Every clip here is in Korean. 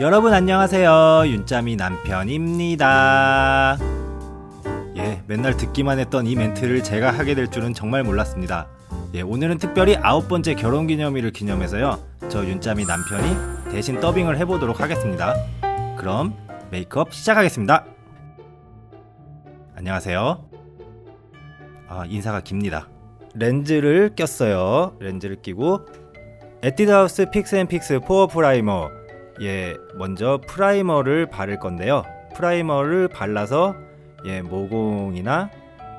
여러분 안녕하세요. 윤짜미 남편입니다. 예, 맨날 듣기만 했던 이 멘트를 제가 하게 될 줄은 정말 몰랐습니다. 예, 오늘은 특별히 아홉 번째 결혼 기념일을 기념해서요. 저 윤짜미 남편이 대신 더빙을 해보도록 하겠습니다. 그럼 메이크업 시작하겠습니다. 안녕하세요. 아, 인사가 깁니다. 렌즈를 꼈어요. 렌즈를 끼고 에뛰드하우스 픽스앤픽스 포어 프라이머 예 먼저 프라이머를 바를 건데요. 프라이머를 발라서 예 모공이나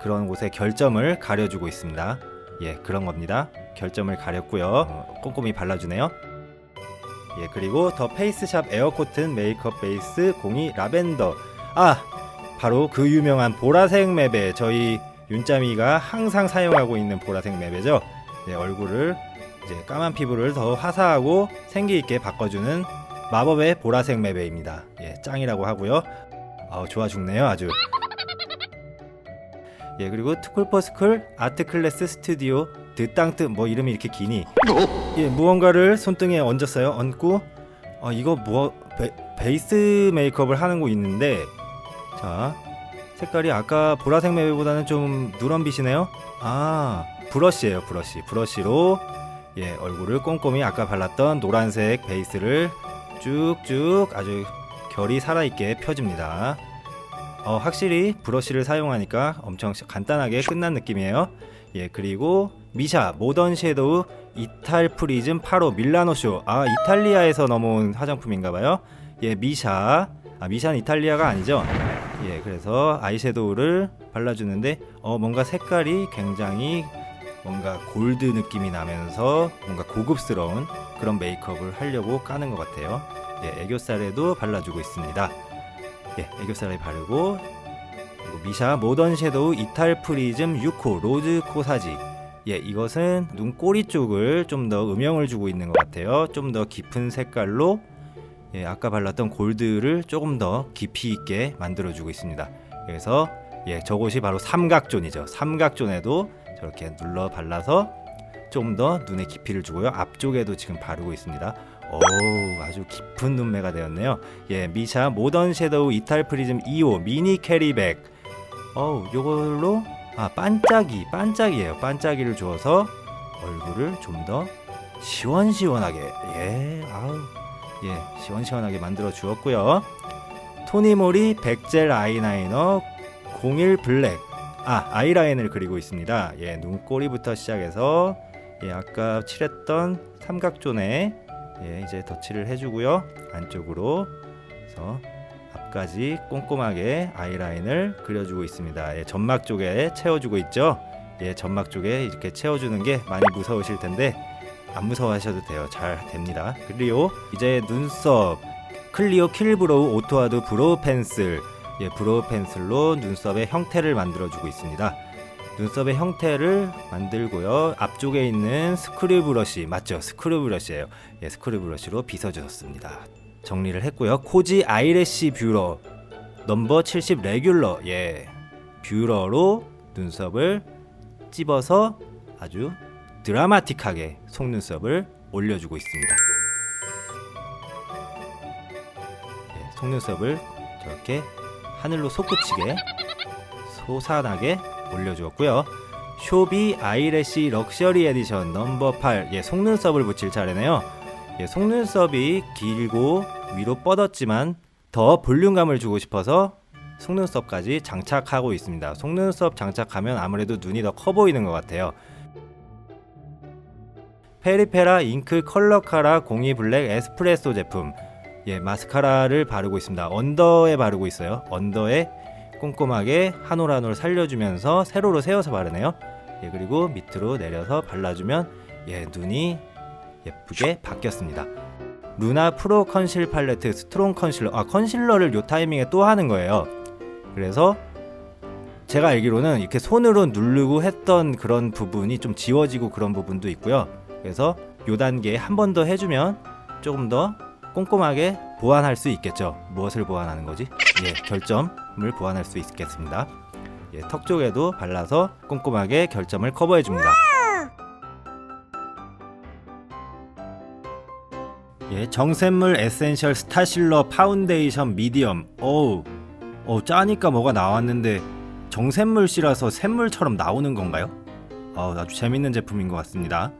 그런 곳에 결점을 가려주고 있습니다. 예 그런 겁니다. 결점을 가렸고요. 어, 꼼꼼히 발라주네요. 예 그리고 더 페이스샵 에어코튼 메이크업 베이스 02 라벤더. 아 바로 그 유명한 보라색 맵에 저희 윤짜미가 항상 사용하고 있는 보라색 맵이죠. 예, 얼굴을 이제 까만 피부를 더 화사하고 생기 있게 바꿔주는 마법의 보라색 맵베입니다. 예, 짱이라고 하고요. 아, 좋아 죽네요, 아주. 예, 그리고 투쿨퍼스쿨 아트 클래스 스튜디오 드땅뜨 뭐 이름이 이렇게 기니. 예, 무언가를 손등에 얹었어요. 얹고 어, 이거 뭐 베, 베이스 메이크업을 하는 거 있는데 자 색깔이 아까 보라색 맵보다는 좀 누런빛이네요. 아 브러쉬예요, 브러쉬. 브러쉬로 예, 얼굴을 꼼꼼히 아까 발랐던 노란색 베이스를 쭉쭉 아주 결이 살아있게 펴줍니다. 어, 확실히 브러쉬를 사용하니까 엄청 간단하게 끝난 느낌이에요. 예, 그리고 미샤 모던 섀도우 이탈 프리즘 8호 밀라노 쇼. 아, 이탈리아에서 넘어온 화장품인가 봐요. 예, 미샤. 아, 미샤는 이탈리아가 아니죠. 예, 그래서 아이섀도우를 발라주는데, 어, 뭔가 색깔이 굉장히 뭔가 골드 느낌이 나면서 뭔가 고급스러운 그런 메이크업을 하려고 까는 것 같아요. 예, 애교살에도 발라주고 있습니다. 예, 애교살에 바르고 미샤 모던 섀도우 이탈 프리즘 6호 로즈 코사지. 예, 이것은 눈꼬리 쪽을 좀 더 음영을 주고 있는 것 같아요. 좀 더 깊은 색깔로 예, 아까 발랐던 골드를 조금 더 깊이 있게 만들어주고 있습니다. 그래서 예, 저곳이 바로 삼각존이죠. 삼각존에도 저렇게 눌러 발라서 좀 더 눈에 깊이를 주고요. 앞쪽에도 지금 바르고 있습니다. 오, 아주 깊은 눈매가 되었네요. 예, 미샤 모던 섀도우 이탈 프리즘 2호 미니 캐리백. 어우, 요걸로 아, 반짝이, 반짝이에요. 반짝이를 주어서 얼굴을 좀 더 시원시원하게 예, 아우. 예, 시원시원하게 만들어 주었고요. 토니모리 백젤 아이라이너 01 블랙 아 아이라인을 그리고 있습니다. 예 눈꼬리부터 시작해서 예 아까 칠했던 삼각존에 예 이제 덧칠을 해주고요 안쪽으로 그래서 앞까지 꼼꼼하게 아이라인을 그려주고 있습니다. 예 점막 쪽에 채워주고 있죠. 예 점막 쪽에 이렇게 채워주는 게 많이 무서우실 텐데 안 무서워하셔도 돼요. 잘 됩니다. 그리고 이제 눈썹 클리오 킬브로우 오토하드 브로우 펜슬 예, 브로우 펜슬로 눈썹의 형태를 만들어주고 있습니다. 눈썹의 형태를 만들고요. 앞쪽에 있는 스크류 브러쉬 맞죠? 스크류 브러쉬예요. 예, 스크류 브러쉬로 빗어주었습니다. 정리를 했고요. 코지 아이래쉬 뷰러 넘버 70 레귤러 예, 뷰러로 눈썹을 찝어서 아주 드라마틱하게 속눈썹을 올려주고 있습니다. 예, 속눈썹을 저렇게 하늘로 솟구치게 솟아나게 올려주었고요. 쇼비 아이래쉬 럭셔리 에디션 넘버 8 예, 속눈썹을 붙일 차례네요. 예, 속눈썹이 길고 위로 뻗었지만 더 볼륨감을 주고 싶어서 속눈썹까지 장착하고 있습니다. 속눈썹 장착하면 아무래도 눈이 더 커 보이는 것 같아요. 페리페라 잉크 컬러 카라 02 블랙 에스프레소 제품 예, 마스카라를 바르고 있습니다. 언더에 바르고 있어요. 언더에 꼼꼼하게 한 올 한 올 살려주면서 세로로 세워서 바르네요. 예, 그리고 밑으로 내려서 발라주면 예, 눈이 예쁘게 바뀌었습니다. 루나 프로 컨실 팔레트 스트롱 컨실러. 아, 컨실러를 요 타이밍에 또 하는 거예요. 그래서 제가 알기로는 이렇게 손으로 누르고 했던 그런 부분이 좀 지워지고 그런 부분도 있고요. 그래서 요 단계에 한 번 더 해주면 조금 더 꼼꼼하게 보완할 수 있겠죠. 무엇을 보완하는 거지? 예, 결점을 보완할 수 있겠습니다. 예, 턱 쪽에도 발라서 꼼꼼하게 결점을 커버해 줍니다. 예, 예, 정샘물 에센셜 스타실러 파운데이션 미디엄. 어우, 어 짜니까 뭐가 나왔는데 정샘물 씨라서 샘물처럼 나오는 건가요? 어, 아주 재밌는 제품인 것 같습니다.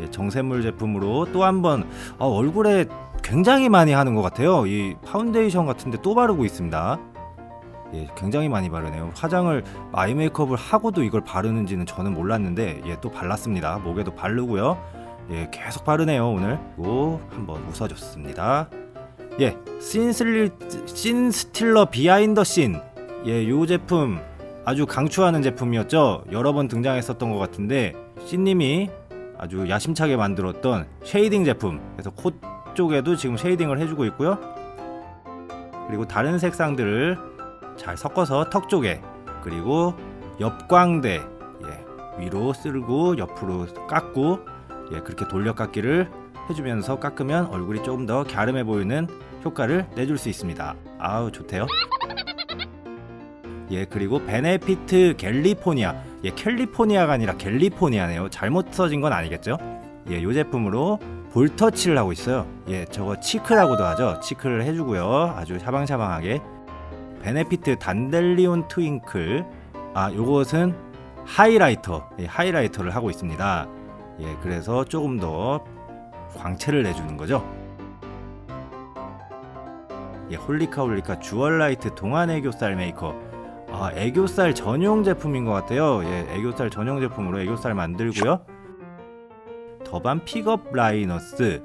예, 정샘물 제품으로 또 한번 어, 얼굴에 굉장히 많이 하는 것 같아요. 이 파운데이션 같은데 또 바르고 있습니다. 예, 굉장히 많이 바르네요. 화장을 아이 메이크업을 하고도 이걸 바르는지는 저는 몰랐는데 예, 또 발랐습니다. 목에도 바르고요. 예, 계속 바르네요 오늘. 고 한번 웃어줬습니다. 예, 씬슬리 씬스틸러 비하인더 씬. 예, 요 제품 아주 강추하는 제품이었죠. 여러 번 등장했었던 것 같은데 씬님이 아주 야심차게 만들었던 쉐이딩 제품. 그래서 코 쪽에도 지금 쉐이딩을 해주고 있고요. 그리고 다른 색상들을 잘 섞어서 턱 쪽에 그리고 옆광대 예, 위로 쓸고 옆으로 깎고 예, 그렇게 돌려 깎기를 해주면서 깎으면 얼굴이 조금 더 갸름해 보이는 효과를 내줄 수 있습니다. 아우 좋대요. 예 그리고 베네피트 갤리포니아 예 캘리포니아가 아니라 갤리포니아네요. 잘못 써진 건 아니겠죠? 예요 제품으로 볼터치를 하고 있어요. 예 저거 치크라고도 하죠. 치크를 해주고요. 아주 샤방샤방하게. 베네피트 단델리온 트윙클. 아 요것은 하이라이터. 예, 하이라이터를 하고 있습니다. 예 그래서 조금 더 광채를 내주는 거죠. 예 홀리카 홀리카 주얼라이트 동안 애교살 메이커. 아 애교살 전용 제품인 것 같아요. 예 애교살 전용 제품으로 애교살 만들고요 더반 픽업 라이너스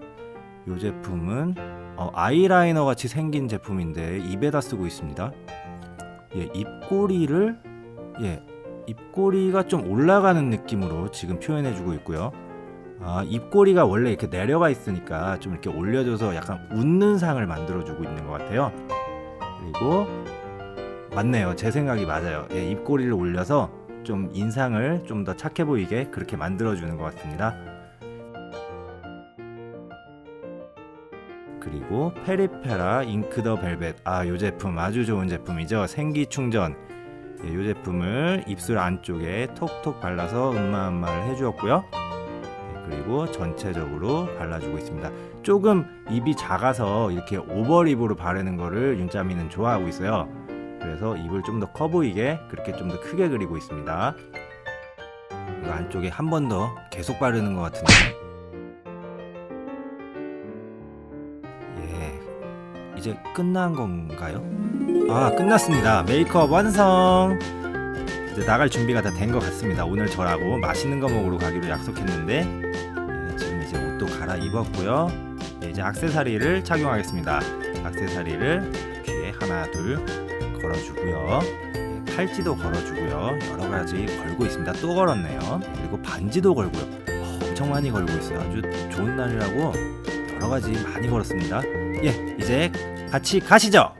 요 제품은 어, 아이라이너 같이 생긴 제품인데 입에다 쓰고 있습니다. 예, 입꼬리를 예, 입꼬리가 좀 올라가는 느낌으로 지금 표현해주고 있고요. 아, 입꼬리가 원래 이렇게 내려가 있으니까 좀 이렇게 올려줘서 약간 웃는 상을 만들어주고 있는 것 같아요. 그리고 맞네요. 제 생각이 맞아요. 예, 입꼬리를 올려서 좀 인상을 좀 더 착해 보이게 그렇게 만들어주는 것 같습니다. 그리고 페리페라 잉크 더 벨벳. 아 요 제품 아주 좋은 제품이죠. 생기 충전. 예, 요 제품을 입술 안쪽에 톡톡 발라서 음마음마를 해주었고요. 예, 그리고 전체적으로 발라주고 있습니다. 조금 입이 작아서 이렇게 오버립으로 바르는 거를 윤짜미는 좋아하고 있어요. 그래서 입을 좀 더 커 보이게 그렇게 좀 더 크게 그리고 있습니다. 이 안쪽에 한 번 더 계속 바르는 것 같은데 이제 끝난 건가요? 아, 끝났습니다. 메이크업 완성. 이제 나갈 준비가 다 된 것 같습니다. 오늘 저라고 맛있는 거 먹으러 가기로 약속했는데 예, 지금 이제 옷도 갈아 입었고요. 예, 이제 악세사리를 착용하겠습니다. 악세사리를 귀에 하나 둘 걸어주고요. 예, 팔찌도 걸어주고요. 여러 가지 걸고 있습니다. 또 걸었네요. 그리고 반지도 걸고요. 어, 엄청 많이 걸고 있어요. 아주 좋은 날이라고 여러 가지 많이 걸었습니다. 예, 이제 같이 가시죠.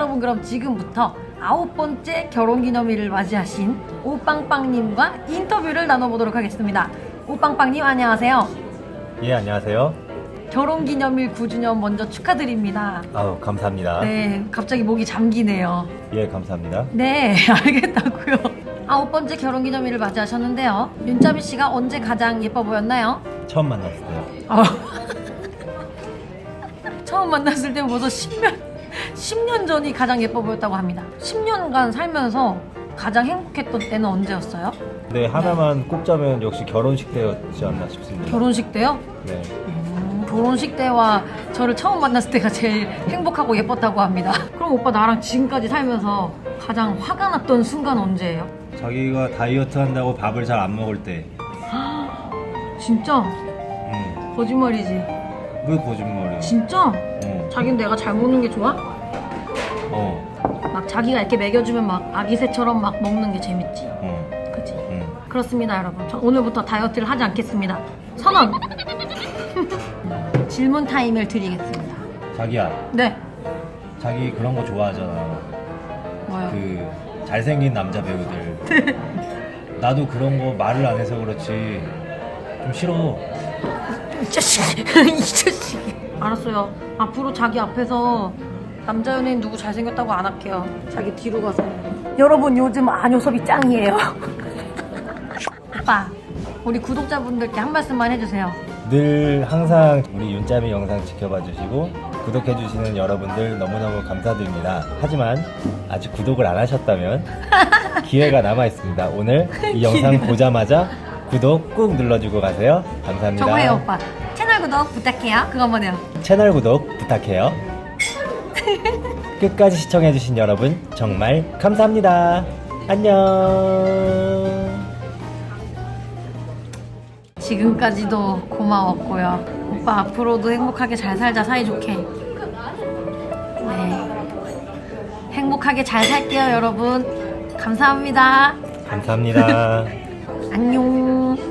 여러분 그럼 지금부터 아홉 번째 결혼기념일을 맞이하신 오빵빵님과 인터뷰를 나눠보도록 하겠습니다. 오빵빵님 안녕하세요. 예, 안녕하세요. 결혼기념일 9주년 먼저 축하드립니다. 아우, 감사합니다. 네 갑자기 목이 잠기네요. 예, 감사합니다. 네 알겠다고요. 아홉 번째 결혼기념일을 맞이하셨는데요. 윤짜미 씨가 언제 가장 예뻐 보였나요? 처음 만났을 때요. 어. 처음 만났을 때 벌써 10년, 10년 전이 가장 예뻐 보였다고 합니다. 10년간 살면서 가장 행복했던 때는 언제였어요? 네, 하나만 꼽자면 역시 결혼식 때였지 않나 싶습니다. 결혼식 때요? 네. 음, 결혼식 때와 저를 처음 만났을 때가 제일 행복하고 예뻤다고 합니다. 그럼 오빠 나랑 지금까지 살면서 가장 화가 났던 순간 언제예요? 자기가 다이어트 한다고 밥을 잘 안 먹을 때. 진짜? 음. 거짓말이지. 왜 거짓말이야? 진짜? 어. 자긴 내가 잘 먹는 게 좋아? 어, 막 자기가 이렇게 먹여주면 막 아기 새처럼 막 먹는 게 재밌지. 어, 그치? 응. 그렇습니다, 여러분. 저 오늘부터 다이어트를 하지 않겠습니다. 선언! 질문 타임을 드리겠습니다. 자기야, 네. 자기 그런 거 좋아하잖아. 뭐요? 그 잘생긴 남자 배우들. 나도 그런 거 말을 안 해서 그렇지 좀 싫어. 이 자식! 이 자식! 알았어요. 앞으로 자기 앞에서 남자 연예인 누구 잘생겼다고 안 할게요. 자기 뒤로 가서. 여러분, 요즘 안효섭이 짱이에요. 오빠, 우리 구독자분들께 한 말씀만 해주세요. 늘 항상 우리 윤짜미 영상 지켜봐 주시고 구독해 주시는 여러분들 너무너무 감사드립니다. 하지만 아직 구독을 안 하셨다면 기회가 남아 있습니다. 오늘 이 영상 보자마자 구독 꾹 눌러주고 가세요. 감사합니다. 저거 해요, 오빠. 채널 구독 부탁해요. 그거 한번 해요. 채널 구독 부탁해요. 끝까지 시청해주신 여러분 정말 감사합니다. 안녕. 지금까지도 고마웠고요. 오빠 앞으로도 행복하게 잘 살자 사이좋게. 네. 행복하게 잘 살게요 여러분. 감사합니다. 감사합니다. 안녕.